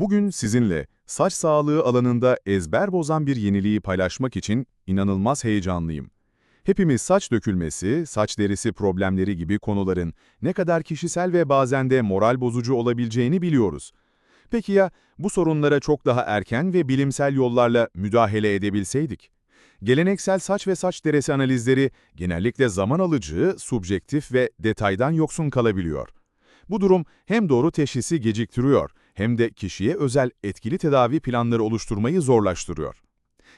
Bugün sizinle saç sağlığı alanında ezber bozan bir yeniliği paylaşmak için inanılmaz heyecanlıyım. Hepimiz saç dökülmesi, saç derisi problemleri gibi konuların ne kadar kişisel ve bazen de moral bozucu olabileceğini biliyoruz. Peki ya bu sorunlara çok daha erken ve bilimsel yollarla müdahale edebilseydik? Geleneksel saç ve saç derisi analizleri genellikle zaman alıcı, subjektif ve detaydan yoksun kalabiliyor. Bu durum hem doğru teşhisi geciktiriyor hem de kişiye özel etkili tedavi planları oluşturmayı zorlaştırıyor.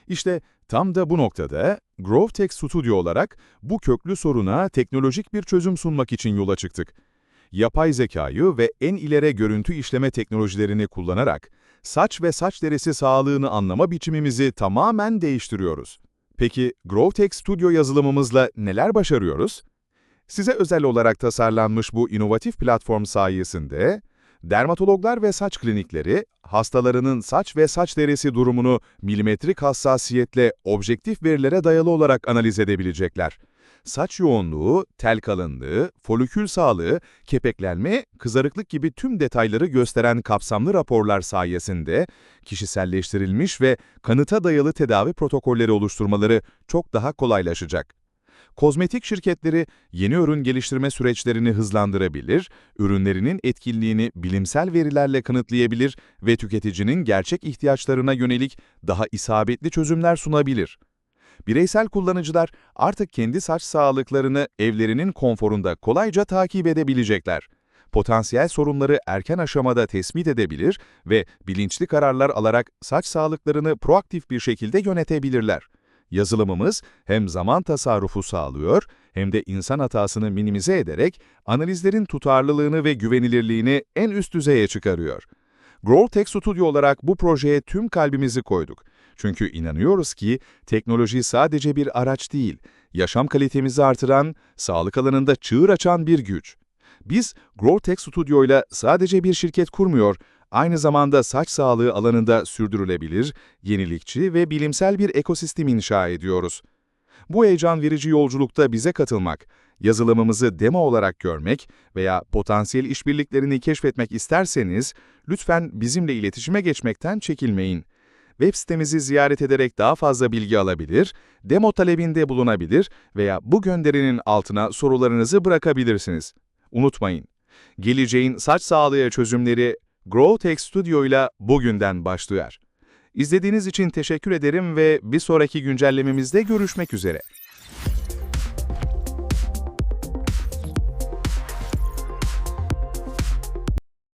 İşte tam da bu noktada GrowTech Studio olarak bu köklü soruna teknolojik bir çözüm sunmak için yola çıktık. Yapay zekayı ve en ileri görüntü işleme teknolojilerini kullanarak saç ve saç derisi sağlığını anlama biçimimizi tamamen değiştiriyoruz. Peki GrowTech Studio yazılımımızla neler başarıyoruz? Size özel olarak tasarlanmış bu inovatif platform sayesinde, dermatologlar ve saç klinikleri, hastalarının saç ve saç derisi durumunu milimetrik hassasiyetle objektif verilere dayalı olarak analiz edebilecekler. Saç yoğunluğu, tel kalınlığı, folikül sağlığı, kepeklenme, kızarıklık gibi tüm detayları gösteren kapsamlı raporlar sayesinde kişiselleştirilmiş ve kanıta dayalı tedavi protokolleri oluşturmaları çok daha kolaylaşacak. Kozmetik şirketleri yeni ürün geliştirme süreçlerini hızlandırabilir, ürünlerinin etkinliğini bilimsel verilerle kanıtlayabilir ve tüketicinin gerçek ihtiyaçlarına yönelik daha isabetli çözümler sunabilir. Bireysel kullanıcılar artık kendi saç sağlıklarını evlerinin konforunda kolayca takip edebilecekler. Potansiyel sorunları erken aşamada tespit edebilir ve bilinçli kararlar alarak saç sağlıklarını proaktif bir şekilde yönetebilirler. Yazılımımız hem zaman tasarrufu sağlıyor hem de insan hatasını minimize ederek analizlerin tutarlılığını ve güvenilirliğini en üst düzeye çıkarıyor. GrowTech Studio olarak bu projeye tüm kalbimizi koyduk. Çünkü inanıyoruz ki teknoloji sadece bir araç değil, yaşam kalitemizi artıran, sağlık alanında çığır açan bir güç. Biz GrowTech Studio ile sadece bir şirket kurmuyor, aynı zamanda saç sağlığı alanında sürdürülebilir, yenilikçi ve bilimsel bir ekosistem inşa ediyoruz. Bu heyecan verici yolculukta bize katılmak, yazılımımızı demo olarak görmek veya potansiyel işbirliklerini keşfetmek isterseniz, lütfen bizimle iletişime geçmekten çekinmeyin. Web sitemizi ziyaret ederek daha fazla bilgi alabilir, demo talebinde bulunabilir veya bu gönderinin altına sorularınızı bırakabilirsiniz. Unutmayın, geleceğin saç sağlığı çözümleri GrowTech Studio ile bugünden başlıyor. İzlediğiniz için teşekkür ederim ve bir sonraki güncellememizde görüşmek üzere.